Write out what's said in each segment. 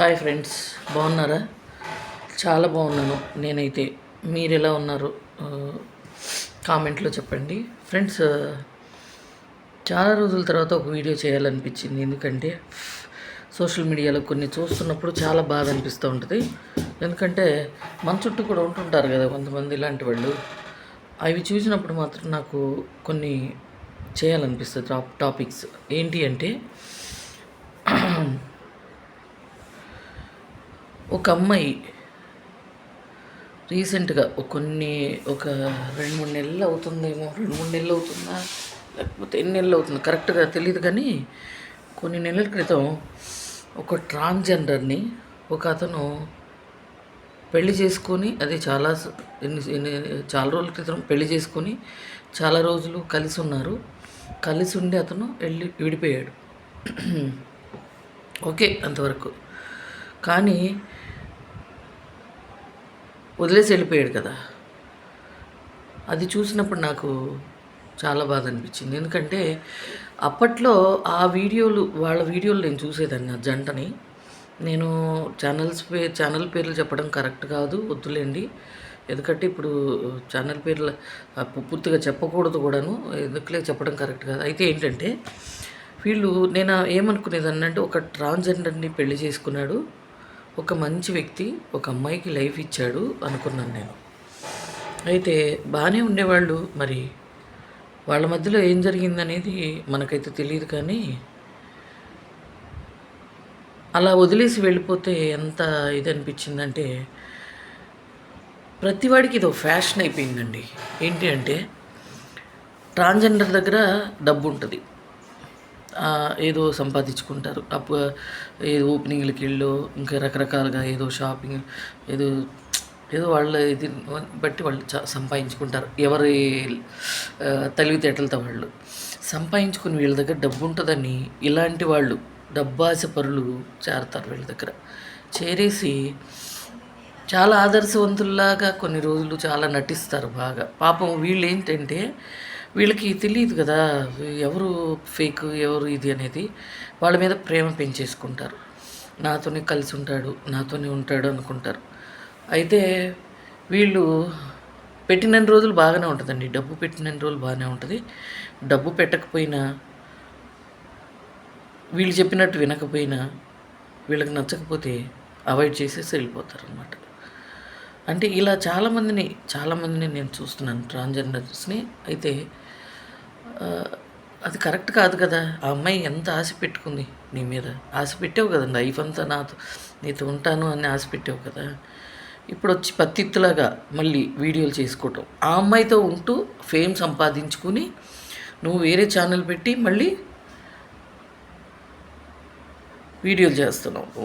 Hi friends బాగున్నారా? చాలా బాగున్నాను నేనైతే. మీరు ఎలా ఉన్నారు? కామెంట్లో చెప్పండి. ఫ్రెండ్స్ చాలా రోజుల తర్వాత ఒక వీడియో చేయాలనిపించింది. ఎందుకంటే సోషల్ మీడియాలో కొన్ని చూస్తున్నప్పుడు చాలా బాధ అనిపిస్తూ ఉంటుంది. ఎందుకంటే మన చుట్టూ కూడా ఉంటుంటారు కదా కొంతమంది ఇలాంటి వాళ్ళు. అవి చూసినప్పుడు మాత్రం నాకు కొన్ని చేయాలనిపిస్తుంది టాప్ టాపిక్స్. ఏంటి అంటే ఒక అమ్మాయి రీసెంట్గా కొన్ని ఒక రెండు మూడు నెలలు అవుతుందేమో రెండు మూడు నెలలు అవుతుందా లేకపోతే ఎన్ని నెలలు అవుతుందో కరెక్ట్గా తెలియదు కానీ కొన్ని నెలల క్రితం ఒక ట్రాన్స్జెండర్ని ఒక అతను పెళ్ళి చేసుకొని అది చాలా ఎన్ని ఎన్ని చాలా రోజుల క్రితం పెళ్ళి చేసుకొని చాలా రోజులు కలిసి ఉన్నారు. కలిసి ఉండి అతను వెళ్ళి విడిపోయాడు. ఓకే అంతవరకు. కానీ వదిలేసి వెళ్ళిపోయాడు కదా. అది చూసినప్పుడు నాకు చాలా బాధ అనిపించింది. ఎందుకంటే అప్పట్లో ఆ వీడియోలు వాళ్ళ వీడియోలు నేను చూసేదాన్ని ఆ జంటని. నేను ఛానల్స్ పే ఛానల్ పేర్లు చెప్పడం కరెక్ట్ కాదు వద్దులేండి. ఎందుకంటే ఇప్పుడు ఛానల్ పేర్లు పూర్తిగా చెప్పకూడదు కూడాను ఎందుకులే చెప్పడం కరెక్ట్ కాదు. అయితే ఏంటంటే వీళ్ళు నేను ఏమనుకునేదాన్ని అంటే ఒక ట్రాన్స్జెండర్ని పెళ్ళి చేసుకున్నాడు. ఒక మంచి వ్యక్తి ఒక అమ్మాయికి లైఫ్ ఇచ్చాడు అనుకున్నాను నేను. అయితే బాగానే ఉండేవాళ్ళు మరి. వాళ్ళ మధ్యలో ఏం జరిగిందనేది మనకైతే తెలియదు కానీ అలా వదిలేసి వెళ్ళిపోతే ఎంత ఇది అనిపించిందంటే ప్రతివాడికి ఇదో ఫ్యాషన్ అయిపోయిందండి. ఏంటి అంటే ట్రాన్స్జెండర్ దగ్గర డబ్బు ఉంటుంది. ఏదో సంపాదించుకుంటారు. అప్పు ఏదో ఓపెనింగ్లకి వెళ్ళు ఇంకా రకరకాలుగా ఏదో షాపింగ్ ఏదో ఏదో వాళ్ళ ఇది బట్టి వాళ్ళు సంపాదించుకుంటారు. ఎవరి తెలివితేటలతో వాళ్ళు. సంపాదించుకుని వీళ్ళ దగ్గర డబ్బు ఉంటుందని ఇలాంటి వాళ్ళు డబ్బాస పరులు చేరతారు వీళ్ళ దగ్గర. చేరేసి చాలా ఆదర్శవంతుల్లాగా కొన్ని రోజులు చాలా నటిస్తారు బాగా. పాపం వీళ్ళు ఏంటంటే వీళ్ళకి తెలియదు కదా ఎవరు ఫేక్ ఎవరు ఇది అనేది. వాళ్ళ మీద ప్రేమ పెంచేసుకుంటారు. నాతోనే కలిసి ఉంటాడు నాతోనే ఉంటాడు అనుకుంటారు. అయితే వీళ్ళు పెట్టినన్ని రోజులు బాగానే ఉంటుందండి. డబ్బు పెట్టినన్ని రోజులు బాగానే ఉంటుంది. డబ్బు పెట్టకపోయినా వీళ్ళు చెప్పినట్టు వినకపోయినా వీళ్ళకి నచ్చకపోతే అవాయిడ్ చేసేసి వెళ్ళిపోతారు అనమాట అంటే ఇలా చాలామందిని చాలామందిని నేను చూస్తున్నాను ట్రాన్స్జెండర్స్ని అయితే అది కరెక్ట్ కాదు కదా. ఆ అమ్మాయి ఎంత ఆశ పెట్టుకుంది నీ మీద? ఆశ పెట్టావు కదా లైఫ్ అంతా నాతో నీతో ఉంటాను అని ఆశ పెట్టావు కదా. ఇప్పుడు వచ్చి పత్తిత్తులాగా మళ్ళీ వీడియోలు చేసుకోవటం. ఆ అమ్మాయితో ఉంటూ ఫేమ్ సంపాదించుకుని నువ్వు వేరే ఛానల్ పెట్టి మళ్ళీ వీడియోలు చేస్తున్నావు. ఓ,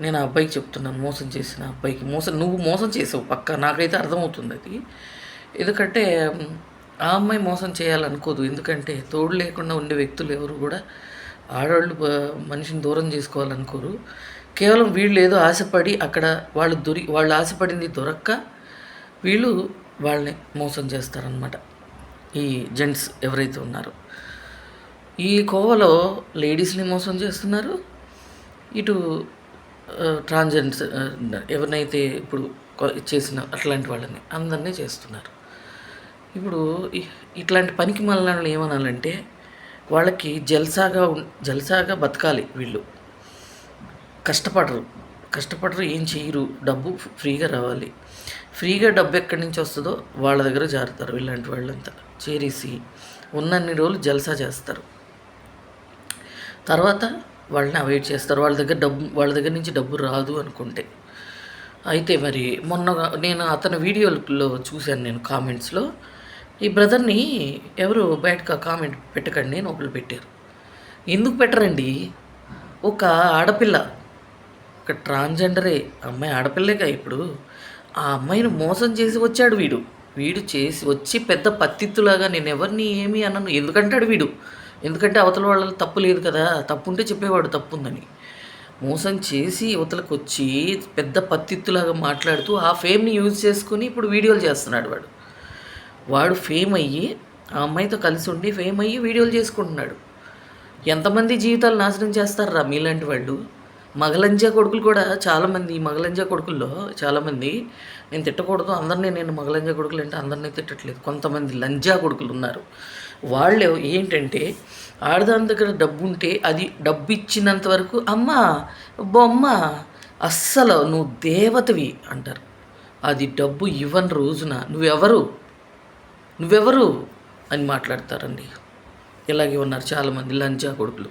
నేను ఆ అబ్బాయికి చెప్తున్నాను మోసం చేసిన అబ్బాయికి. మోసం నువ్వు మోసం చేసావు పక్క. నాకైతే అర్థమవుతుంది అది. ఎందుకంటే ఆ అమ్మాయి మోసం చేయాలనుకోదు. ఎందుకంటే తోడు లేకుండా ఉండే వ్యక్తులు ఎవరు కూడా ఆడవాళ్ళు మనిషిని దూరం చేసుకోవాలనుకోరు. కేవలం వీళ్ళు ఏదో ఆశపడి అక్కడ వాళ్ళు దొరి వాళ్ళు ఆశపడింది దొరక్క వీళ్ళు వాళ్ళని మోసం చేస్తారనమాట ఈ జెంట్స్ ఎవరైతే ఉన్నారో. ఈ కోవలో లేడీస్ని మోసం చేస్తున్నారు. ఇటు ట్రాన్జెండ్స్ ఎవరినైతే ఇప్పుడు చేసిన అట్లాంటి వాళ్ళని అందరినీ చేస్తున్నారు. ఇప్పుడు ఇట్లాంటి పనికి మళ్ళీ ఏమనాలంటే వాళ్ళకి జల్సాగా జల్సాగా బతకాలి వీళ్ళు. కష్టపడరు. కష్టపడరు ఏం చేయరు డబ్బు ఫ్రీగా రావాలి. ఫ్రీగా డబ్బు ఎక్కడి నుంచి వస్తుందో వాళ్ళ దగ్గర జారుతారు ఇలాంటి వాళ్ళంతా. చేరేసి ఉన్నన్ని రోజులు జల్సా చేస్తారు. తర్వాత వాళ్ళని అవాయిడ్ చేస్తారు. వాళ్ళ దగ్గర డబ్బు వాళ్ళ దగ్గర నుంచి డబ్బు రాదు అనుకుంటే. అయితే మరి మొన్న నేను అతని వీడియోలో చూశాను నేను కామెంట్స్లో ఈ బ్రదర్ని ఎవరు బయటకు కామెంట్ పెట్టకండి అని ఒకళ్ళు పెట్టారు. ఎందుకు పెట్టరండి? ఒక ఆడపిల్ల ఒక ట్రాన్స్జెండరే అమ్మాయి ఆడపిల్లేగా ఇప్పుడు. ఆ అమ్మాయిని మోసం చేసి వచ్చాడు వీడు. వీడు చేసి వచ్చి పెద్ద పత్తిత్తులాగా నేను ఎవరిని ఏమీ అనను. ఎందుకంటాడు వీడు? ఎందుకంటే అవతల వాళ్ళ తప్పు లేదు కదా తప్పు ఉంటే చెప్పేవాడు తప్పు ఉందని మోసం చేసి యువతలకు వచ్చి పెద్ద పత్తిత్తులాగా మాట్లాడుతూ ఆ ఫేమ్ని యూజ్ చేసుకుని ఇప్పుడు వీడియోలు చేస్తున్నాడు వాడు. వాడు ఫేమ్ అయ్యి ఆ అమ్మాయితో కలిసి ఉండి ఫేమ్ అయ్యి వీడియోలు చేసుకుంటున్నాడు. ఎంతమంది జీవితాలు నాశనం చేస్తారా మీలాంటి వాళ్ళు? మగలంజా కొడుకులు కూడా చాలామంది మగలంజా కొడుకుల్లో చాలామంది నేను తిట్టకూడదు అందరినీ నేను మగలంజా కొడుకులు అంటే అందరినీ తిట్టట్లేదు. కొంతమంది లంజా కొడుకులు ఉన్నారు. వాళ్ళు ఏంటంటే ఆడదాని దగ్గర డబ్బు ఉంటే అది డబ్బు ఇచ్చినంత వరకు అమ్మ బొమ్మ అస్సలు నువ్వు దేవతవి అంటారు. అది డబ్బు ఇవ్వని రోజున నువ్వెవరు? నువ్వెవరు? అని మాట్లాడతారండి. ఇలాగే ఉన్నారు చాలామంది లంజా కొడుకులు.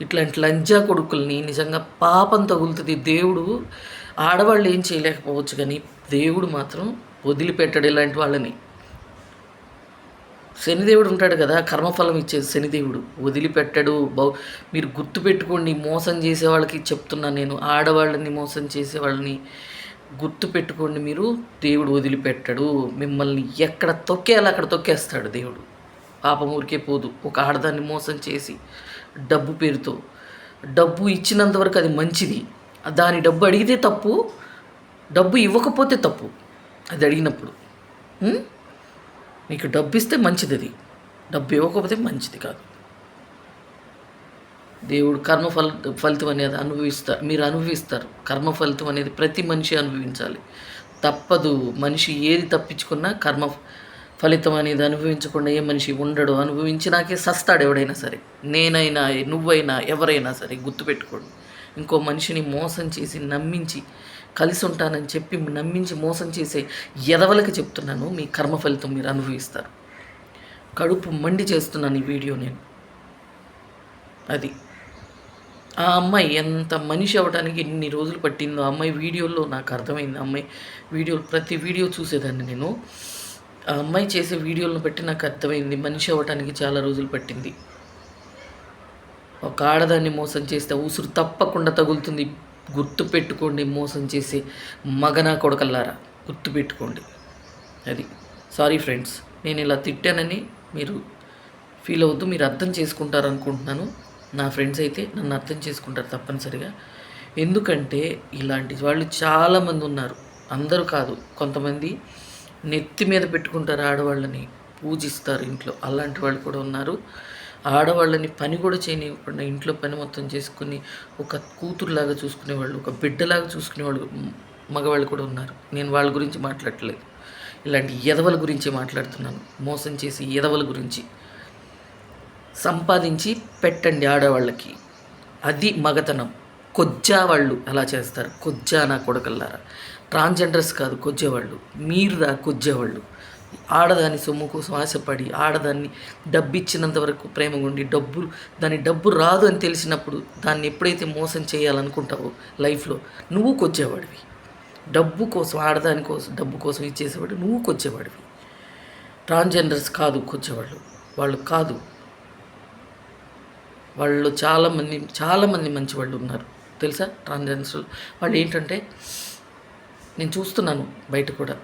ఇట్లాంటి లంజా కొడుకుల్ని నిజంగా పాపం తగులుతుంది. దేవుడు ఆడవాళ్ళు ఏం చేయలేకపోవచ్చు కానీ దేవుడు మాత్రం వదిలిపెట్టడు ఇలాంటి వాళ్ళని. శనిదేవుడు ఉంటాడు కదా కర్మఫలం ఇచ్చేది శనిదేవుడు. వదిలిపెట్టాడు బౌ మీరు గుర్తుపెట్టుకోండి మోసం చేసే వాళ్ళకి చెప్తున్నాను నేను ఆడవాళ్ళని మోసం చేసే వాళ్ళని గుర్తు పెట్టుకోండి మీరు. దేవుడు వదిలిపెట్టడు మిమ్మల్ని ఎక్కడ తొక్కేయాలో అక్కడ తొక్కేస్తాడు దేవుడు. పాపం ఊరికే పోదు ఒక ఆడదాన్ని మోసం చేసి డబ్బు పేరుతో. డబ్బు ఇచ్చినంతవరకు అది మంచిది. దాని డబ్బు అడిగితే తప్పు డబ్బు ఇవ్వకపోతే తప్పు. అది అడిగినప్పుడు మీకు నీకు డబ్బు ఇస్తే మంచిది అది డబ్బు ఇవ్వకపోతే మంచిది కాదు. దేవుడు కర్మ ఫల ఫలితం అనేది అనుభవిస్తారు మీరు అనుభవిస్తారు. కర్మ ఫలితం అనేది ప్రతి మనిషి అనుభవించాలి. తప్పదు. మనిషి ఏది తప్పించుకున్నా కర్మ ఫలితం అనేది అనుభవించకుండా ఏ మనిషి ఉండడు. అనుభవించినాకే సస్తాడు ఎవడైనా సరే. నేనైనా నువ్వైనా ఎవరైనా సరే గుర్తుపెట్టుకోండి. ఇంకో మనిషిని మోసం చేసి నమ్మించి కలిసి ఉంటానని చెప్పి నమ్మించి మోసం చేసే ఎదవలకి చెప్తున్నాను. మీ కర్మ ఫలితం మీరు అనుభవిస్తారు. కడుపు మండి చేస్తున్నాను ఈ వీడియో నేను. అది. ఆ అమ్మాయి ఎంత మనిషి అవ్వడానికి ఎన్ని రోజులు పట్టిందో ఆ అమ్మాయి వీడియోలో నాకు అర్థమైంది. ఆ అమ్మాయి వీడియో ప్రతి వీడియో చూసేదాన్ని నేను. ఆ అమ్మాయి చేసే వీడియోలను బట్టి నాకు అర్థమైంది. మనిషి అవ్వటానికి చాలా రోజులు పట్టింది. ఒక ఆడదాన్ని మోసం చేస్తే ఉసురు తప్పకుండా తగులుతుంది. గుర్తు పెట్టుకోండి మోసం చేసే మగన కొడకల్లారా? గుర్తు పెట్టుకోండి అది. సారీ ఫ్రెండ్స్ నేను ఇలా తిట్టానని మీరు ఫీల్ అవద్దు మీరు అర్థం చేసుకుంటారు అనుకుంటున్నాను నా ఫ్రెండ్స్ అయితే నన్ను అర్థం చేసుకుంటారు తప్పనిసరిగా. ఎందుకంటే ఇలాంటి వాళ్ళు చాలామంది ఉన్నారు. అందరూ కాదు కొంతమంది నెత్తి మీద పెట్టుకుంటారు ఆడవాళ్ళని. పూజిస్తారు ఇంట్లో. అలాంటి వాళ్ళు కూడా ఉన్నారు. ఆడవాళ్ళని పని కూడా చేయనివ్వకుండా ఇంట్లో పని మొత్తం చేసుకుని ఒక కూతురులాగా చూసుకునేవాళ్ళు ఒక బిడ్డలాగా చూసుకునేవాళ్ళు మగవాళ్ళు కూడా ఉన్నారు. నేను వాళ్ళ గురించి మాట్లాడట్లేదు. ఇలాంటి ఎదవల గురించి మాట్లాడుతున్నాను. మోసం చేసి ఎదవల గురించి. సంపాదించి పెట్టండి ఆడవాళ్ళకి. అది మగతనం. కొజ్జా వాళ్ళు అలా చేస్తారు? కొజ్జా నా కొడకల్లారా. ట్రాన్స్జెండర్స్ కాదు కొజ్జేవాళ్ళు మీరు రా కొజ్జేవాళ్ళు ఆడదాని సొమ్ము కోసం ఆశపడి ఆడదాన్ని డబ్బు ఇచ్చినంత వరకు ప్రేమగా ఉండి డబ్బు దాని డబ్బు రాదు అని తెలిసినప్పుడు దాన్ని ఎప్పుడైతే మోసం చేయాలనుకుంటావో లైఫ్లో నువ్వు కొచ్చేవాడివి. డబ్బు కోసం ఆడదాని కోసం డబ్బు కోసం ఇచ్చేసేవాడు నువ్వు కొచ్చేవాడివి. ట్రాన్స్జెండర్స్ కాదు కొచ్చేవాళ్ళు. వాళ్ళు కాదు. వాళ్ళు చాలామంది చాలామంది మంచి వాళ్ళు ఉన్నారు. తెలుసా? ట్రాన్స్జెండర్స్ వాళ్ళు ఏంటంటే నేను చూస్తున్నాను బయట కూడా.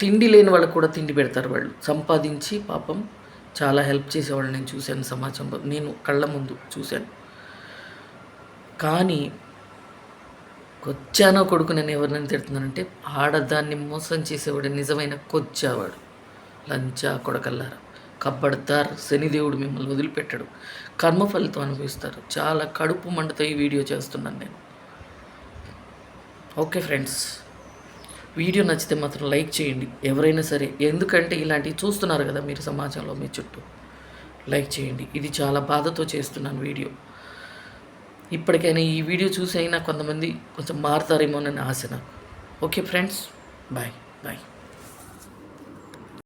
తిండి లేని వాళ్ళకు కూడా తిండి పెడతారు వాళ్ళు. సంపాదించి పాపం చాలా హెల్ప్ చేసేవాళ్ళు నేను చూశాను సమాజంలో. నేను కళ్ళ ముందు చూశాను. కానీ కొచ్చానో కొడుకు నేను ఎవరినైనా తిడుతున్నానంటే ఆడదాన్ని మోసం చేసేవాడు నిజమైన కొచ్చావాడు. లంచా కొడకల్లారా? కబ్బడతార్. శనిదేవుడు మిమ్మల్ని వదిలిపెట్టాడు. కర్మ ఫలితం అనుభవిస్తారు. చాలా కడుపు మంటతో ఈ వీడియో చేస్తున్నాను నేను. Okay friends. వీడియో నచ్చితే మాత్రం లైక్ చేయండి ఎవరైనా సరే. ఎందుకంటే ఇలాంటివి చూస్తున్నారు కదా మీరు సమాజంలో మీ చుట్టూ. లైక్ చేయండి. ఇది చాలా బాధతో చేస్తున్నాను వీడియో. ఇప్పటికైనా ఈ వీడియో చూసి అయినా కొంతమంది కొంచెం మారుతారేమోనని ఆశ నాకు. Okay friends bye bye.